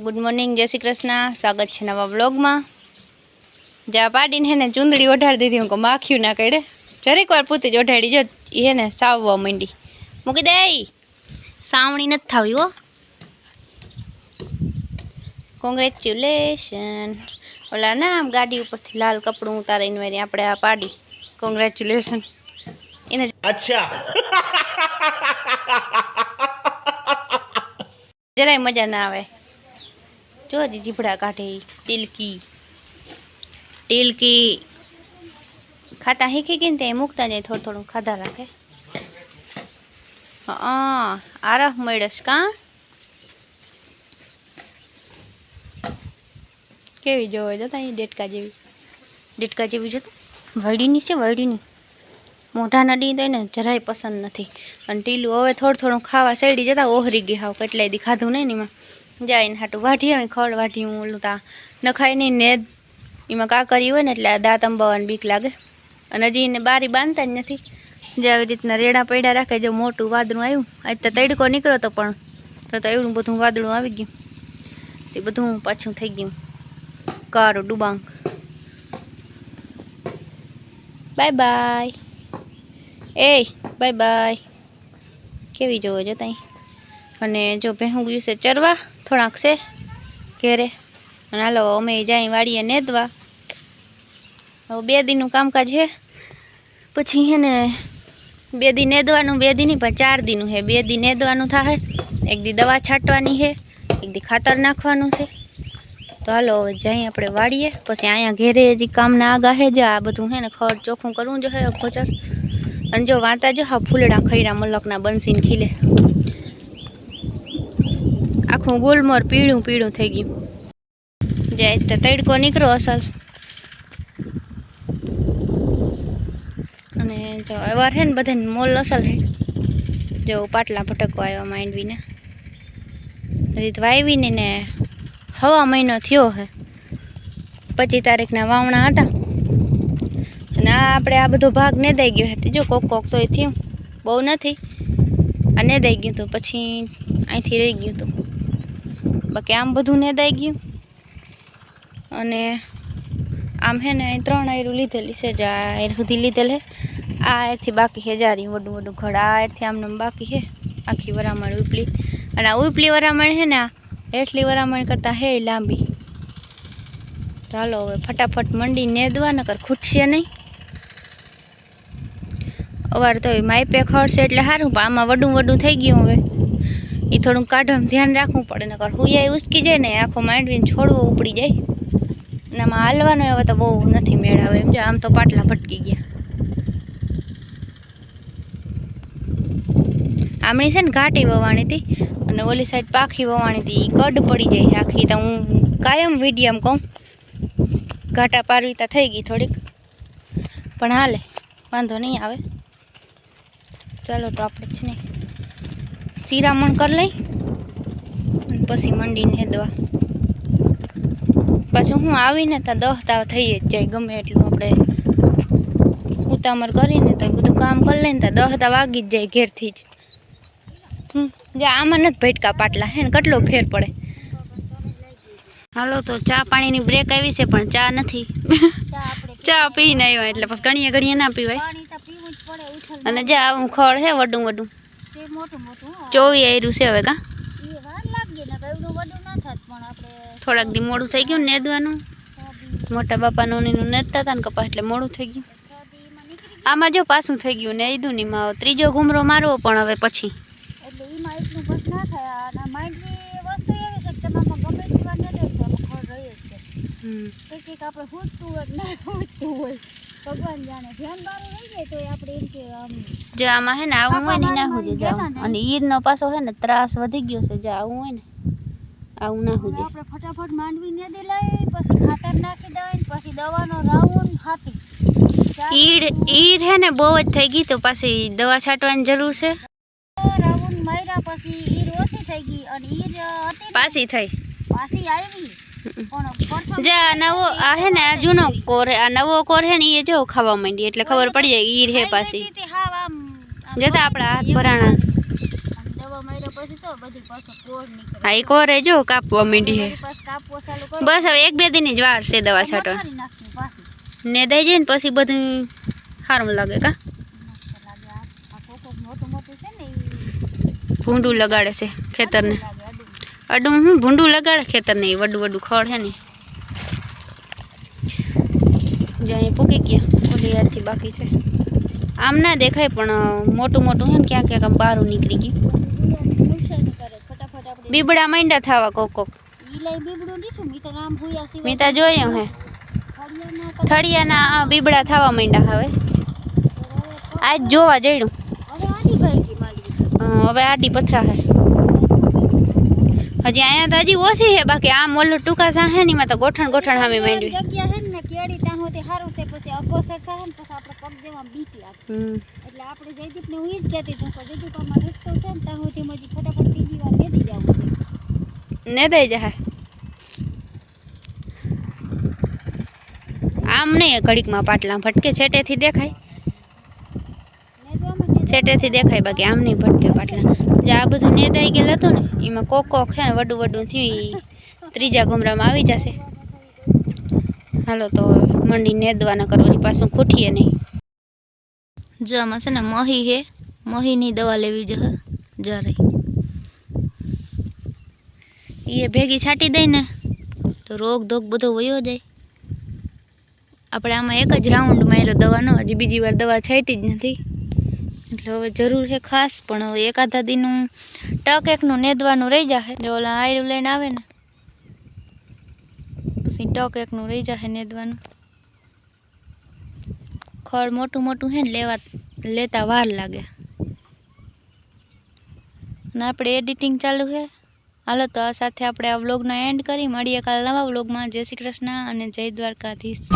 Good morning जय श्री कृष्ण स्वागत है नवा ब्लॉग में जा पाड़ी है चूंदड़ी ओढ़ाड़ दी थी उनको ना कड़े चरेक वार पुती ओढ़ाड़ी जो ये ने साव मंडी मूकी दई सावणी नहीं थी वो कॉन्ग्रेचुलेशन ओला ना गाड़ी पर लाल कपड़ू उतारे मेरे आप पाड़ी कॉन्ग्रेचुलेशन अच्छा जरा मज़ा ना आए જો હજી જીભડા કાઢે તિલકી ટીલકી. ખાતા હીખી ગઈ ને ત્યાં મૂકતા જાય થોડું થોડું ખાધા રાખે. હા આરહ મળ્યો કા? કેવી જોવો જતા અહીં ડેટકા જેવી? ડેટકા જેવી જોતો? વળીની છે વળીની. મોઢા નડી તો એને જરાય પસંદ નથી. અને ટીલું હવે થોડું થોડું ખાવા સડી જતા ઓહરી ગઈ હાવ, કેટલાય દી ખાધું નહીં ને એમાં. જાય ને હાટું વાઢી આવે ખડ વાઢી ઓલું તા નખાય નહીં ને એમાં કાકરી હોય ને એટલે દાંત અંબાવાની બીક લાગે. અને હજી એને બારી બાંધતા જ નથી. જે આવી રીતના રેડા પડ્યા રાખે, જો મોટું વાદળું આવ્યું. આજ તો તડકો નીકળ્યો તો પણ. તો તો એવું બધું વાદળું આવી ગયું. તે બધું પાછું થઈ ગયું. કારું ડુબાંગ. Bye bye. એ, બાય બાય. કેવી જોવો જો તઈ? અને જો ભેહું ગયું છે ચરવા, થોડાક છે ઘેરે. અને હાલો, અમે જાય વાડીએ નેદવા. હવે બે દીનું કામકાજ છે. પછી હે ને, બે દી નેદવાનું, બે દી નહીં, પણ ચાર દીનું છે. બે દી નેદવાનું થાય એક દી દવા છાંટવાની છે, એક દી ખાતર નાખવાનું છે. તો હાલો, હવે જઈ આપણે વાડીએ. પછી અહીંયા ઘેરે હજી કામના આગા છે, જે આ બધું છે ને, ખડ ચોખ્ખું કરવું જો હે ખોચર અને જો વાંતા જો હા ફૂલડા ખૈરા મલકના બંસીને ખીલે. આખું ગુલમોર પીળું પીળું થઈ ગયું. જાય તો તડકો નીકળો અસલ. અને જો એવાર છે ને બધાને મોલ અસલ છે જો પાટલા ભટકવા આવ્યા માંડવીને. હજી તો વાવીને ને હવા મહિનો થયો હે. પચીસ તારીખના વાવણા હતા. અને આ આપણે આ બધો ભાગ ને દઈ ગયો હતી જો કોક કોક તોય થયું. બહુ નથી. આ દઈ ગયું હતું પછી અહીંથી રહી ગયું હતું બાકી આમ બધું નેદાઈ ગયું. અને આમ હે ને ત્રણ આયરું લીધેલી છે, જે આ આયર સુધી લીધેલ હે. આ આયરથી બાકી છે જારી વડું વડું ઘડ. આ આયરથી આમને આમ બાકી છે આખી વરામણ ઉપલી. અને આ ઉપલી વરામણ છે ને આ એટલી વરામણ કરતાં હે લાંબી. ચાલો હવે ફટાફટ મંડી નેદવા, નકર ખૂટશે નહીં. અવાર તો હવે માઇપે ખડશે એટલે સારું પણ આમાં વડું વડું થઈ ગયું હવે. એ થોડુંક કાઢવા ધ્યાન રાખવું પડે, નકર હુયાઈ ઉસકી જાય ને આખો માંડવીને છોડવો ઉપડી જાય. અને આમાં હાલવાનો હવે તો બહુ નથી મેળ આવે એમ જો આમ તો પાટલા ભટકી ગયા. આમણી છે ને ઘાટી વવાણી હતી અને ઓલી સાઈડ પાખી વવાણી હતી કડ પડી જાય આખી. તો હું કાયમ વિડીયમ કહું, ઘાટા પારવી તો થઈ ગઈ થોડીક. પણ હાલે, વાંધો નહીં આવે. ચાલો તો આપણે છે ને શિરામણ કરી લઈ અને પછી મંડીને દવા પાછું હું આવીને ત્યાં દહ તાવ થઈ જ જાય ગમે એટલું આપણે ઉતામર કરીને તો બધું કામ કરી લઈને ત્યાં દહ તાવ વાગી જ જાય ઘેરથી જ. હમ જે આમાં નથી ભેટકા પાટલા હે ને કેટલો ફેર પડે. હાલો તો ચા પાણીની બ્રેક આવી છે પણ ચા નથી. ચા પીને આવ્યા એટલે પછી ઘણીએ ઘણીએ ના પીવાય. અને જે આવું ખડ હે વડું વડું ચોવી આયરું છે હવે કા? થોડાક દી મોડું થઈ ગયું ને નેદવાનું. મોટા બાપાનું ને એનું નેદતા હતા ને કપા એટલે મોડું થઈ ગયું. આમાં જો પાછું થઈ ગયું ને ઈદું ની માં ત્રીજો ગુમરો મારવો પણ હવે પછી. આપણે હોય. ભગવાન જાણે. ધ્યાન બારું રહી જાય તો આપણે એમ કે આમ જો આમાં હે ને આવું હોય ને ના હોજે જાવ અને ઈરનો પાછો હે ને ત્રાસ વધી ગયો છે જો આવું હોય ને આવું ના હોજે આપણે ફટાફટ માંડવી ને દે લઈ પછી ખાતર નાખી દેવાય ને પછી દવાનો રાઉન હાથી. ઈડ ઈડ હે ને બહુ જ થઈ ગઈ તો પાછી દવા છાંટવાની જરૂર છે. રાઉન માર્યા પછી ઈર ઓછી થઈ ગઈ અને ઈર હતી પાછી થઈ. પાછી આવી. જે આ નવો આ હે ને આ જૂનો કોર હે આ નવો કોર હે ને એ જો ખાવા માંડી એટલે ખબર પડી જાય ઈર હે પાછી. હાવ આમ આમ જતા આપણા હાથ ભરાણા. આમ દવા માર્યા પછી તો બધી પાછો કોર નીકળે હા એ કોરે જો કાપવા માંડી છે વળી પાછું કાપવો ચાલુ કરો બસ હવે એક બે દિનની જ વાર છે દવા છાંટવા મકારી નાખવી પાછી ને દઈ જાય ને પછી બધું સારું લાગે કા? મસ્ત લાગે આ આ કોકો મોટું મોટું છે ને ઈ ભૂંડું લગાડે છે ખેતરને. લાગે અડું હું ભૂંડું લગાડે ખેતર ને વડું વડું ખડ છે ને. જ્યાં પૂકી ગયા ઓલી યાદથી બાકી છે. આમ ના દેખાય પણ મોટું મોટું હે ને ક્યાંક ક્યાંક આમ બહાર નીકળી ગયું. બીબડા માંડ્યા થવા કોક કોક. મીતા જોયું હે. થળિયાના બીબડા થવા માંડ્યા હવે. આજ જોવા જઈડું. હવે આડી પથરા હે. હજી અહીંયા તો હજી ઓછી છે બાકી આમ ઓલું ટૂંકા સા હે ને એમાં તો ગોઠણ ગોઠણ સામે માંડવી જગ્યા છે ને કેડી ત્યાં સુધી સારું છે પછી અગોસર થાય ને પછી આપણે પગ દેવા બીક લાગે હમ. એટલે આપણે જયદીપને હું ઈ જ કહેતી હતું કે જયદીપ આમાં રસ્તો છે ને ત્યાં સુધી મજી ફટાફટ બીજી વાર બેઠી જવું છે. ને દઈ જાય આમ નહીં ઘડીકમાં પાટલા ભટકે છેટેથી દેખાય. ને જો અમે છેટેથી દેખાય બાકી આમ નહીં ભટકે પાટલા. જે આ બધું નેદાઈ ગયેલું હતું ને, એમાં કોક કોક છે ને વડું વડું થયું ત્રીજા ઘુમરામાં આવી જશે. હાલો તો મંડી નેદવાના કરવાની પાછું ખૂટીએ નહીં. જો આમાં છે ને મહી હે, મહીની દવા લેવી જોઈએ જરે એ ભેગી છાંટી દઈ ને, તો રોગ ધોગ બધો વયો જાય. આપણે આમાં એક જ રાઉન્ડ માર્યો દવાનો, હજી બીજી વાર દવા છાંટી જ નથી. એટલે હવે જરૂર છે ખાસ, પણ હવે એકાદા દીનું ટક એકનું નેદવાનું રહી જશે એટલે ઓલા આયરું લઈને આવે ને, પછી ટક એકનું રહી જશે નેદવાનું. ખડ મોટું મોટું છે ને, લેવા, લેતા વાર લાગે. અને આપણે એડિટિંગ ચાલુ છે હાલો તો આ સાથે આપણે આ વ્લોગનો એન્ડ કરી. મળીએ કાલ નવા વ્લોગમાં. જય શ્રી કૃષ્ણ અને જય દ્વારકાધીશ.